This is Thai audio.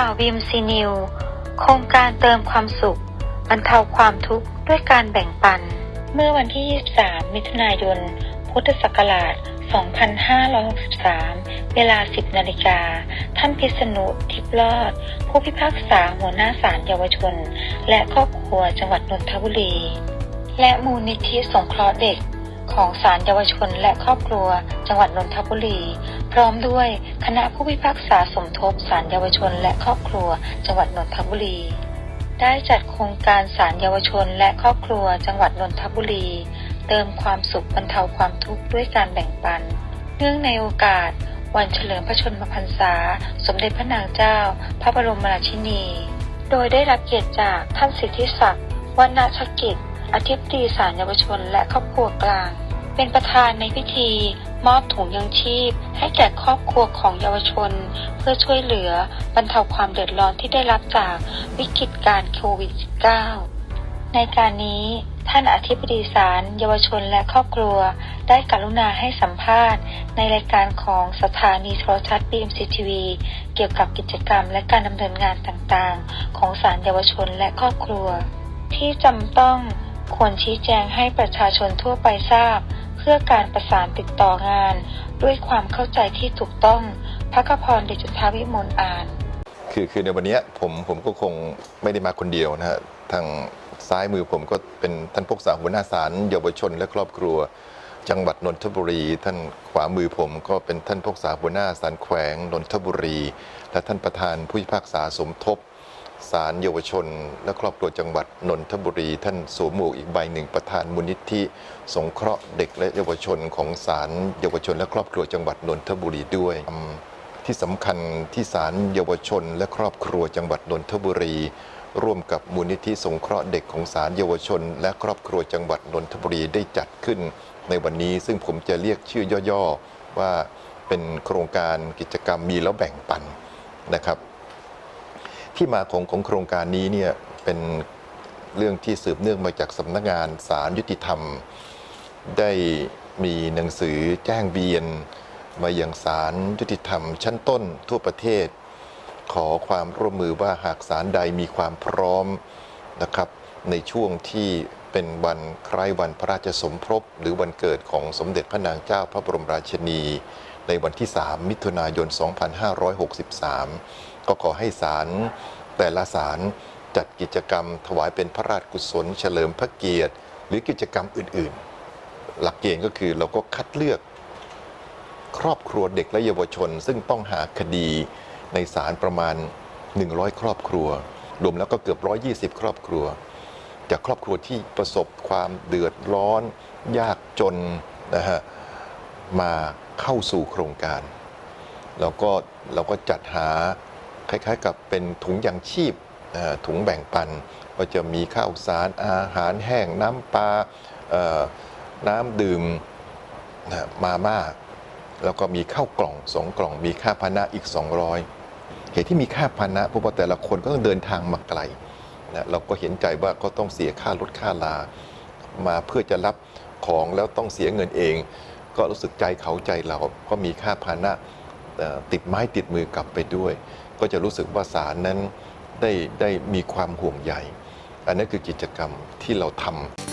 ข่าว BMC New โครงการเติมความสุขบรรเทาความทุกข์ด้วยการแบ่งปัน เมื่อวันที่ 23 มิถุนายน พุทธศักราช 2563 เวลา 10 นาฬิกา ท่านพิษณุทิพย์รอด ผู้พิพากษาหัวหน้าศาลเยาวชน และครอบครัวจังหวัดนนทบุรี และมูลนิธิสงเคราะห์เด็ก ของศาลเยาวชนและครอบครัว จังหวัดนนทบุรี พร้อมด้วยคณะผู้พิพากษาสมทบศาลเยาวชนและครอบครัว จังหวัดนนทบุรี ได้จัดโครงการศาลเยาวชนและครอบครัว จังหวัดนนทบุรี เติมความสุขบรรเทาความทุกข์ด้วยการแบ่งปัน เนื่องในโอกาส วันเฉลิมพระชนมพรรษา สมเด็จพระนางเจ้า พระบรมราชินี โดยได้รับเกียรติจากท่านสิทธิศักดิ์วรรณชกิจ อธิบดีศาลเยาวชนและครอบครัวกลาง เป็นประธานในพิธี มอบถุงยังชีพ ให้แก่ครอบครัวของเยาวชน เพื่อช่วยเหลือบรรเทาความเดือดร้อนที่ได้รับจากวิกฤตการโควิด -19 ในการนี้ท่านอธิบดีศาลเยาวชนและครอบครัว ได้กรุณาให้สัมภาษณ์ ในรายการของสถานีโทรทัศน์ BMC TV เกี่ยวกับกิจกรรมและการดำเนินงานต่างๆ ของศาลเยาวชนและครอบครัว ที่จำต้อง ควรชี้แจงให้ประชาชนทั่วไปทราบ เพื่อการประสานติดต่องาน ด้วยความเข้าใจที่ถูกต้อง พระกพรเดชจุฑาวิมลอ่าน คือคือในวันนี้ผมผมก็คงไม่ได้มาคนเดียวนะฮะทางซ้ายมือผมก็เป็นท่านพกษาหัวหน้าศาลเยาวชนและครอบครัว จังหวัดนนทบุรี ท่านขวามือผมก็เป็นท่านพกษาหัวหน้าศาลแขวงนนทบุรี และท่านประธานผู้พิพากษาสมทบ ศาลเยาวชน และครอบครัวจังหวัดนนทบุรี ท่านสวมหมวกอีกใบหนึ่งประธานมูลนิธิสงเคราะห์เด็กและเยาวชนของศาลเยาวชน และครอบครัวจังหวัดนนทบุรีด้วยที่สำคัญที่ศาลเยาวชน และครอบครัวจังหวัดนนทบุรี ร่วมกับมูลนิธิสงเคราะห์เด็กของศาลเยาวชน และครอบครัวจังหวัดนนทบุรีได้จัดขึ้น ในวันนี้ซึ่งผมจะเรียกชื่อย่อๆว่าเป็นโครงการกิจกรรมมีแล้วแบ่งปันนะครับ ที่มาของของโครงการนี้เนี่ยเป็นเรื่องที่สืบเนื่องมาจากสำนักงานศาลยุติธรรม ได้มีหนังสือแจ้งเบียน มาอยังศาลยุติธรรม ชั้นต้นทั่วประเทศ ขอความร่วมมือว่าหากศาลใดมีความพร้อมนะครับ ในช่วงที่เป็นวันคล้ายวันพระราชสมภพหรือวันเกิดของสมเด็จพระนางเจ้าพระบรมราชินี ในวันที่ 3 มิถุนายน 2563 ก็ขอให้ศาลแต่ละศาลจัดกิจกรรม ถวายเป็นพระราชกุศล เฉลิมพระเกียรติ หรือกิจกรรมอื่น ๆ หลักเกณฑ์ก็คือเราก็คัดเลือก ครอบครัวเด็กและเยาวชน ซึ่งต้องหาคดีในศาลประมาณ 100 ครอบครัว รวมแล้วก็เกือบ 120 ครอบครัว จากครอบครัวที่ประสบความเดือดร้อน ยากจนนะฮะ มาเข้าสู่โครงการ เราก็เราก็จัดหาคล้ายๆ กับเป็นถุงยางชีพถุงแบ่งปัน ก็จะมีข้าวสารอาหารแห้งน้ำปลาน้ำดื่มมาม่าแล้วก็มีข้าวกล่องสองกล่อง มีค่าพานะอีก 200 เหตุที่มีค่าพานะเพราะว่าแต่ละคนก็ต้องเดินทางมาไกลนะเราก็เห็นใจว่าก็ต้องเสียค่ารถค่าลา มาเพื่อจะรับของแล้วต้องเสียเงินเอง ก็รู้สึกใจเขาใจเราก็มีค่าพานะติดไม้ติดมือกลับไปด้วย ก็จะรู้สึกว่าสารนั้นได้ได้มีความห่วงใย อันนั้นคือกิจกรรมที่เราทำ